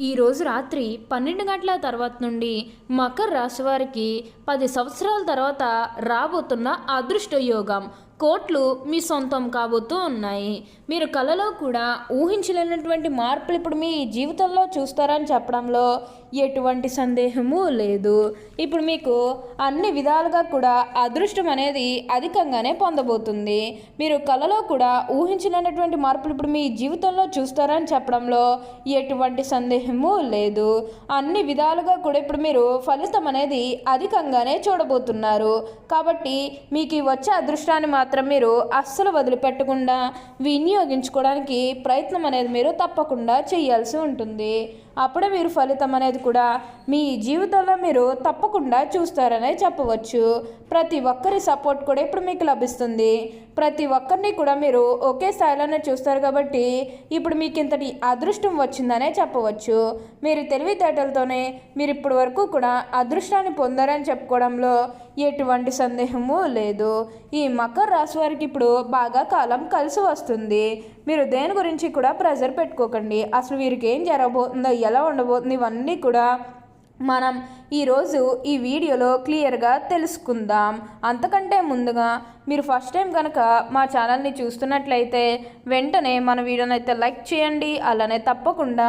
ఈరోజు రాత్రి పన్నెండు గంటల తర్వాత నుండి మకర రాశి వారికి పది సంవత్సరాల తర్వాత రాబోతున్న అదృష్ట యోగం. కోట్లు మీ సొంతం కాబోతూ ఉన్నాయి. మీరు కలలో కూడా ఊహించలేనటువంటి మార్పులు ఇప్పుడు మీ జీవితంలో చూస్తారని చెప్పడంలో ఎటువంటి సందేహము లేదు. ఇప్పుడు మీకు అన్ని విధాలుగా కూడా అదృష్టం అనేది అధికంగానే పొందబోతుంది. మీరు కలలో కూడా ఊహించలేనటువంటి మార్పులు ఇప్పుడు మీ జీవితంలో చూస్తారని చెప్పడంలో ఎటువంటి సందేహము లేదు. అన్ని విధాలుగా కూడా ఇప్పుడు మీరు ఫలితం అనేది అధికంగానే చూడబోతున్నారు. కాబట్టి మీకు వచ్చే అదృష్టాన్ని మాత్రం మీరు అస్సలు వదిలిపెట్టకుండా వినియోగించుకోవడానికి ప్రయత్నం అనేది మీరు తప్పకుండా చేయాల్సి ఉంటుంది. అప్పుడే మీరు ఫలితం అనేది కూడా మీ జీవితంలో మీరు తప్పకుండా చూస్తారనే చెప్పవచ్చు. ప్రతి ఒక్కరి సపోర్ట్ కూడా ఇప్పుడు మీకు లభిస్తుంది. ప్రతి ఒక్కరిని కూడా మీరు ఒకే స్థాయిలోనే చూస్తారు కాబట్టి ఇప్పుడు మీకు ఇంతటి అదృష్టం వచ్చిందనే చెప్పవచ్చు. మీరు తెలివితేటలతోనే మీరు ఇప్పటి వరకు కూడా అదృష్టాన్ని పొందారని చెప్పుకోవడంలో ఎటువంటి సందేహము లేదు. ఈ మకర రాశి వారికి ఇప్పుడు బాగా కాలం కలిసి వస్తుంది. మీరు దేని గురించి కూడా ప్రెజర్ పెట్టుకోకండి. అసలు వీరికి ఏం జరగబోతుందో ఎలా ఉండబోతుంది ఇవన్నీ కూడా మనం ఈరోజు ఈ వీడియోలో క్లియర్గా తెలుసుకుందాం. అంతకంటే ముందుగా మీరు ఫస్ట్ టైం కనుక మా ఛానల్ని చూస్తున్నట్లయితే వెంటనే మన వీడియోని అయితే లైక్ చేయండి. అలానే తప్పకుండా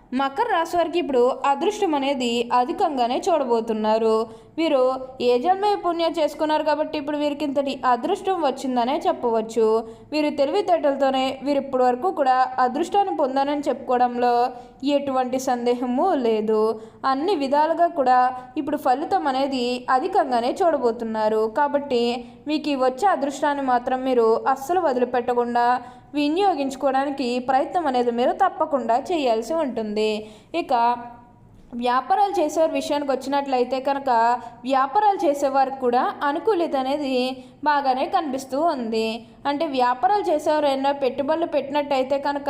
మకర రాశి వారికి ఇప్పుడు అదృష్టం అనేది అధికంగానే చూడబోతున్నారు. వీరు ఏ జన్మ పుణ్యం చేసుకున్నారు కాబట్టి ఇప్పుడు వీరికి ఇంతటి అదృష్టం వచ్చిందనే చెప్పవచ్చు. వీరు తెలివితేటలతోనే వీరు ఇప్పటి వరకు కూడా అదృష్టాన్ని పొందానని చెప్పుకోవడంలో ఎటువంటి సందేహము లేదు. అన్ని విధాలుగా కూడా ఇప్పుడు ఫలితం అనేది అధికంగానే చూడబోతున్నారు. కాబట్టి మీకు ఈ వచ్చే అదృష్టాన్ని మాత్రం మీరు అస్సలు వదిలిపెట్టకుండా వినియోగించుకోవడానికి ప్రయత్నం అనేది మీరు తప్పకుండా చేయాల్సి ఉంటుంది. ఇక వ్యాపారాలు చేసేవారి విషయానికి వచ్చినట్లయితే కనుక వ్యాపారాలు చేసేవారికి కూడా అనుకూలిత అనేది బాగానే కనిపిస్తూ ఉంది. అంటే వ్యాపారాలు చేసేవారు ఏమైనా పెట్టుబడులు పెట్టినట్టయితే కనుక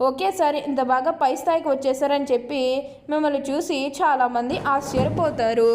ఒకేసారి ఇంత బాగా పై స్థాయికి వచ్చేసారని చెప్పి మిమ్మల్ని చూసి చాలామంది ఆశ్చర్యపోతారు.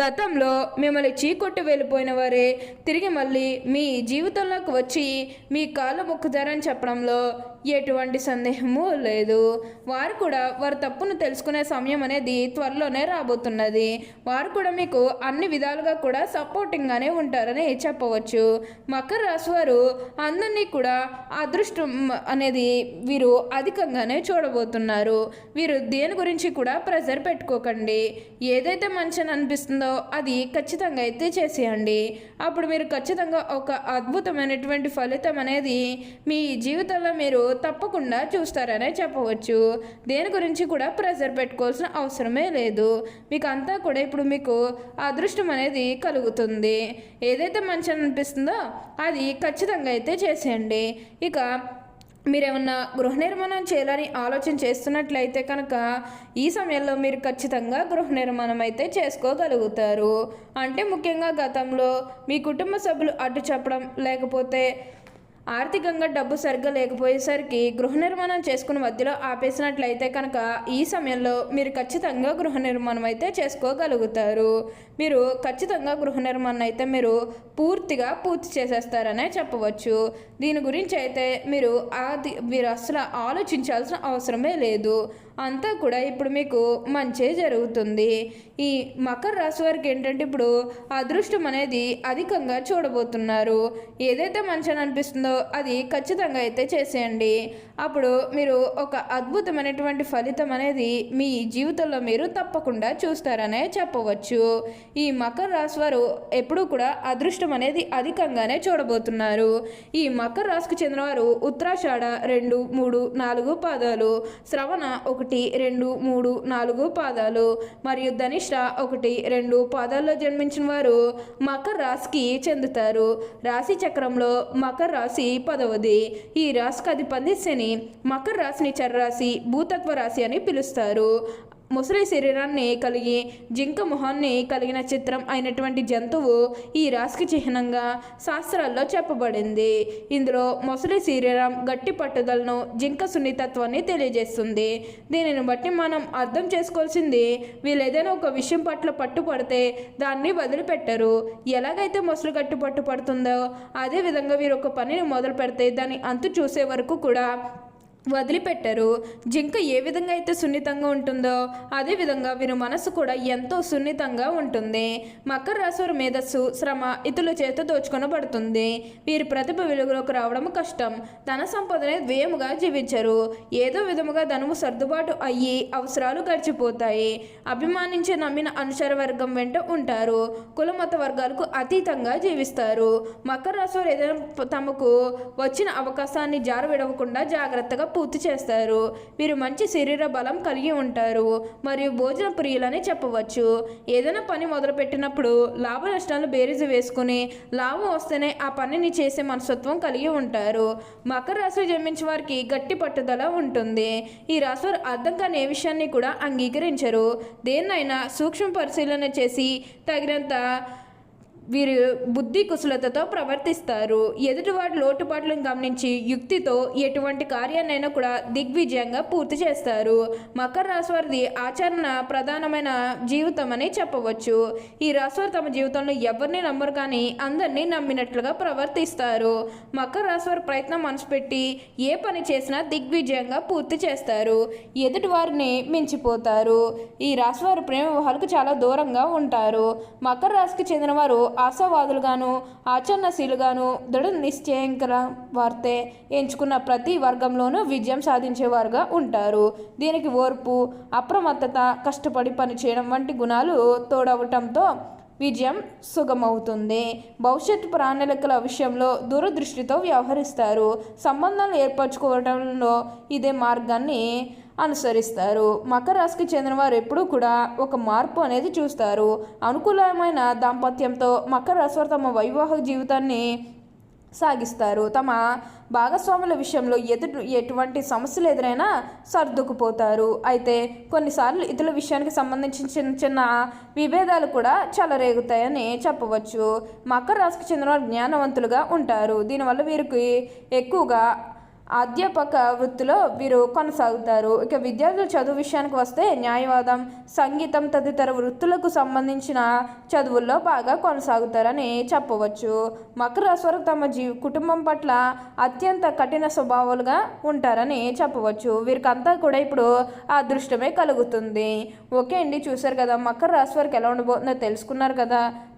గతంలో మిమ్మల్ని చీకొట్టి వెళ్ళిపోయిన వారే తిరిగి మళ్ళీ మీ జీవితంలోకి వచ్చి మీ కాళ్ళు మొక్కుతారని చెప్పడంలో ఎటువంటి సందేహము లేదు. వారు కూడా వారి తప్పును తెలుసుకునే సమయం అనేది త్వరలోనే రాబోతున్నది. వారు కూడా మీకు అన్ని విధాలుగా కూడా సపోర్టింగ్గానే ఉంటారని చెప్పవచ్చు. మకర రాశి వారు అందరినీ కూడా అదృష్టం అనేది వీరు అధికంగానే చూడబోతున్నారు. వీరు దేని గురించి కూడా ప్రెజర్ పెట్టుకోకండి. ఏదైతే మంచిని అనిపిస్తుందో అది ఖచ్చితంగా అయితే చేసేయండి. అప్పుడు మీరు ఖచ్చితంగా ఒక అద్భుతమైనటువంటి ఫలితం అనేది మీ జీవితంలో మీరు తప్పకుండా చూస్తారనే చెప్పవచ్చు. దేని గురించి కూడా ప్రెజర్ పెట్టుకోవాల్సిన అవసరమే లేదు. మీకు అంతా కూడా ఇప్పుడు మీకు అదృష్టం అనేది కలుగుతుంది. ఏదైతే మంచి అనిపిస్తుందో అది ఖచ్చితంగా అయితే చేసేయండి. ఇక మీరేమన్నా గృహ నిర్మాణం చేయాలని ఆలోచన చేస్తున్నట్లయితే కనుక ఈ సమయంలో మీరు ఖచ్చితంగా గృహ నిర్మాణం అయితే చేసుకోగలుగుతారు. అంటే ముఖ్యంగా గతంలో మీ కుటుంబ సభ్యులు అడ్డు చెప్పడం లేకపోతే ఆర్థికంగా డబ్బు సరిగ్గా లేకపోయేసరికి గృహ నిర్మాణం చేసుకుని మధ్యలో ఆపేసినట్లయితే కనుక ఈ సమయంలో మీరు ఖచ్చితంగా గృహ నిర్మాణం అయితే చేసుకోగలుగుతారు. మీరు ఖచ్చితంగా గృహ నిర్మాణం అయితే మీరు పూర్తిగా పూర్తి చేసేస్తారనే చెప్పవచ్చు. దీని గురించి అయితే మీరు అది మీరు అసలు ఆలోచించాల్సిన అవసరమే లేదు. అంతా కూడా ఇప్పుడు మీకు మంచే జరుగుతుంది. ఈ మకర రాశి వారికి ఏంటంటే ఇప్పుడు అదృష్టం అనేది అధికంగా చూడబోతున్నారు. ఏదైతే మంచి అని అనిపిస్తుందో ఉందో అది ఖచ్చితంగా అయితే చేసేయండి. అప్పుడు మీరు ఒక అద్భుతమైనటువంటి ఫలితం అనేది మీ జీవితంలో మీరు తప్పకుండా చూస్తారనే చెప్పవచ్చు. ఈ మకర రాశి వారు ఎప్పుడూ కూడా అదృష్టం అనేది అధికంగానే చూడబోతున్నారు. ఈ మకర రాశికి చెందినవారు ఉత్తరాషాఢ రెండు మూడు నాలుగు పాదాలు శ్రవణ ఒకటి రెండు మూడు నాలుగు పాదాలు మరియు ధనిష్ట ఒకటి రెండు పాదాల్లో జన్మించిన వారు మకర రాశికి చెందుతారు. రాశి చక్రంలో మకర రాశి పదవది. ఈ రాశికి అధిపతి శని మకర రాశిని చర్రాశి భూతత్వ రాశి అని పిలుస్తారు. ముసలి శరీరాన్ని కలిగి జింక మొహాన్ని కలిగిన చిత్రం అయినటువంటి జంతువు ఈ రాశికి చిహ్నంగా శాస్త్రాల్లో చెప్పబడింది. ఇందులో ముసలి శరీరం గట్టి పట్టుదలను జింక సున్నితత్వాన్ని తెలియజేస్తుంది. దీనిని బట్టి మనం అర్థం చేసుకోవాల్సింది వీళ్ళు ఏదైనా ఒక విషయం పట్ల పట్టుపడితే దాన్ని వదిలిపెట్టరు. ఎలాగైతే ముసలి గట్టి పట్టు పడుతుందో అదే విధంగా వీరు ఒక పనిని మొదలు పెడితే దాన్ని అంతు చూసే వరకు కూడా వదిలిపెట్టరు. జింక ఏ విధంగా అయితే సున్నితంగా ఉంటుందో అదే విధంగా వీరి మనసు కూడా ఎంతో సున్నితంగా ఉంటుంది. మకర రాశి వారి మేధస్సు శ్రమ ఇతరుల చేత దోచుకొనబడుతుంది. వీరి ప్రతిభ వెలుగులోకి రావడం కష్టం. ధన సంపదనే వ్యయముగా జీవించరు. ఏదో విధముగా ధనము సర్దుబాటు అయ్యి అవసరాలు గడిచిపోతాయి. అభిమానించే నమ్మిన అనుచర వర్గం వెంట ఉంటారు. కులమత వర్గాలకు అతీతంగా జీవిస్తారు. మకర రాశి ఏదైనా తమకు వచ్చిన అవకాశాన్ని జారవిడవకుండా జాగ్రత్తగా పూర్తి చేస్తారు. వీరు మంచి శరీర బలం కలిగి ఉంటారు. మరియు భోజన ప్రియులని చెప్పవచ్చు. ఏదైనా పని మొదలుపెట్టినప్పుడు లాభ నష్టాలు బేరీజు వేసుకుని లాభం వస్తేనే ఆ పనిని చేసే మనస్తత్వం కలిగి ఉంటారు. మకర రాశి జన్మించిన వారికి గట్టి పట్టుదల ఉంటుంది. ఈ రాశి వారు అర్థం కాని ఏ విషయాన్ని కూడా అంగీకరించరు. దేన్నైనా సూక్ష్మ పరిశీలన చేసి తగినంత వీరు బుద్ధి కుశలతతో ప్రవర్తిస్తారు. ఎదుటివారి లోటుపాట్లను గమనించి యుక్తితో ఎటువంటి కార్యాన్నైనా కూడా దిగ్విజయంగా పూర్తి చేస్తారు. మకర రాశి వారిది ఆచరణ ప్రధానమైన జీవితం అని చెప్పవచ్చు. ఈ రాశి వారు తమ జీవితంలో ఎవరిని నమ్మరు కానీ అందరినీ నమ్మినట్లుగా ప్రవర్తిస్తారు. మకర రాశి వారి ప్రయత్నం మనసు పెట్టి ఏ పని చేసినా దిగ్విజయంగా పూర్తి చేస్తారు. ఎదుటి వారిని మించిపోతారు. ఈ రాశి వారు ప్రేమ వివాహాలకు చాలా దూరంగా ఉంటారు. మకర రాశికి చెందిన వారు ఆశావాదులుగాను ఆచరణశీలుగాను దృఢ నిశ్చయంకర వార్తే ఎంచుకున్న ప్రతి వర్గంలోనూ విజయం సాధించేవారుగా ఉంటారు. దీనికి ఓర్పు అప్రమత్తత కష్టపడి పనిచేయడం వంటి గుణాలు తోడవటంతో విజయం సుగమవుతుంది. భవిష్యత్తు ప్రణాళికల విషయంలో దూరదృష్టితో వ్యవహరిస్తారు. సంబంధాలు ఏర్పరచుకోవడంలో ఇదే మార్గాన్ని అనుసరిస్తారు. మకర రాశికి చెందిన వారు ఎప్పుడూ కూడా ఒక మార్పు అనేది చూస్తారు. అనుకూలమైన దాంపత్యంతో మకర రాశి వారు తమ వైవాహిక జీవితాన్ని సాగిస్తారు. తమ భాగస్వాముల విషయంలో ఎదుటి ఎటువంటి సమస్యలు ఎదురైనా సర్దుకుపోతారు. అయితే కొన్నిసార్లు ఇతరుల విషయానికి సంబంధించిన చిన్న చిన్న విభేదాలు కూడా చెలరేగుతాయని చెప్పవచ్చు. మకర రాశికి చెందిన వారు జ్ఞానవంతులుగా ఉంటారు. దీనివల్ల వీరికి ఎక్కువగా అధ్యాపక వృత్తిలో వీరు కొనసాగుతారు. ఇక విద్యార్థుల చదువు విషయానికి వస్తే న్యాయవాదం సంగీతం తదితర వృత్తులకు సంబంధించిన చదువుల్లో బాగా కొనసాగుతారని చెప్పవచ్చు. మకర రాశి వారు తమ జీ కుటుంబం పట్ల అత్యంత కఠిన స్వభావాలుగా ఉంటారని చెప్పవచ్చు. వీరికంతా కూడా ఇప్పుడు ఆ అదృష్టమే కలుగుతుంది. ఓకే అండి చూసారు కదా మకర రాశి వారికి ఎలా ఉండబోతుందో తెలుసుకున్నారు కదా.